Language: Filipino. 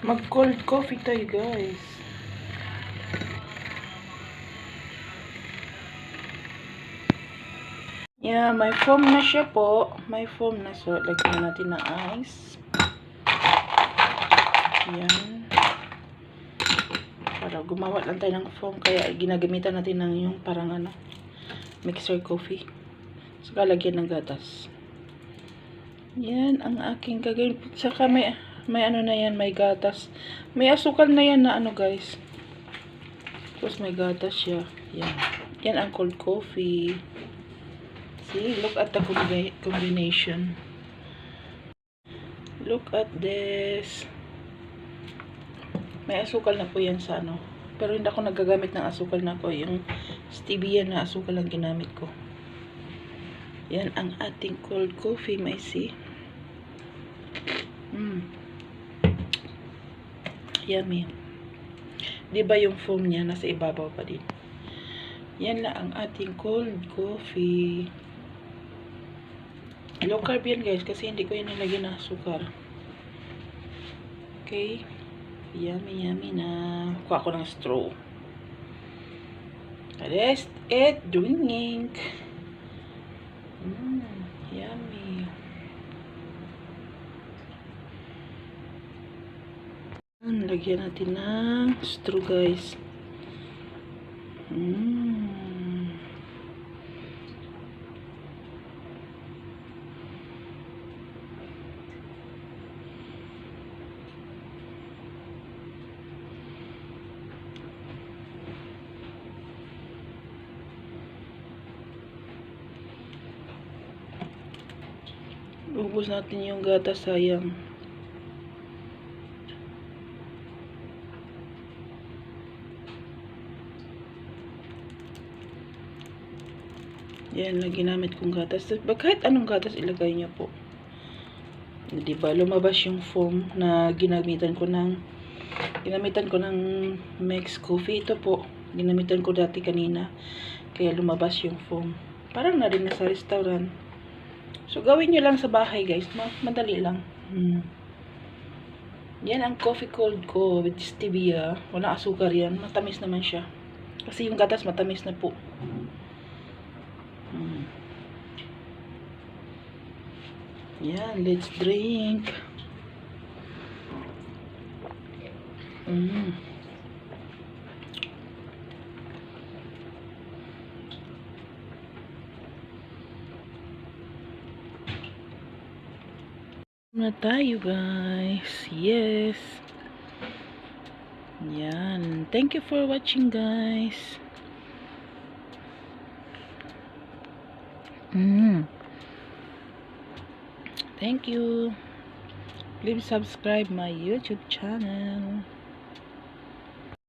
Mag cold coffee tayo guys. Yeah, may foam na siya po. May foam na. So, lagyan natin ng ice. Yan. Para gumawa lang tayo ng foam. Kaya ginagamitan natin ng yung parang ano, mixer coffee. Saka lagyan ng gatas. Yan ang aking gagawin. Saka may, may ano na yan, may gatas. May asukal na yan na ano guys. Tapos may gatas siya. Yan. Yan ang cold coffee. See, look at the combi- combination. Look at this. May asukal na po yan sa ano. Pero hindi ako nagagamit ng asukal na ko. Yung stevia na asukal ang ginamit ko. Yan ang ating cold coffee, may see. Mm. Yummy. Di ba yung foam niya nasa ibabaw pa din? Yan na ang ating cold coffee. Low carb yan guys kasi hindi ko yan nilagyan ng sukar. Okay. Yummy, yummy na. Kuha ko ng straw. Let's eat drink. Mmm, yummy. Yan, lagyan natin ng straw guys. Mmm. Ubus natin yung gata sayang. Yan lang ginamit kong gatas. Kahit anong gatas ilagay niyo po. Di ba lumabas yung foam na ginamitan ko ng ginamitan ko ng mix coffee. Ito po, ginamitan ko dati kanina. Kaya lumabas yung foam. Parang na rin nasa restaurant. So, gawin nyo lang sa bahay, guys. Ma madali lang. Hmm. Yan ang coffee cold ko with stevia. Wala asukar yan. Matamis naman siya. Kasi yung gatas matamis na po. Hmm. Yan, let's drink. Mm. na tayo guys yes yan thank you for watching guys mm. Thank you. Please subscribe my youtube channel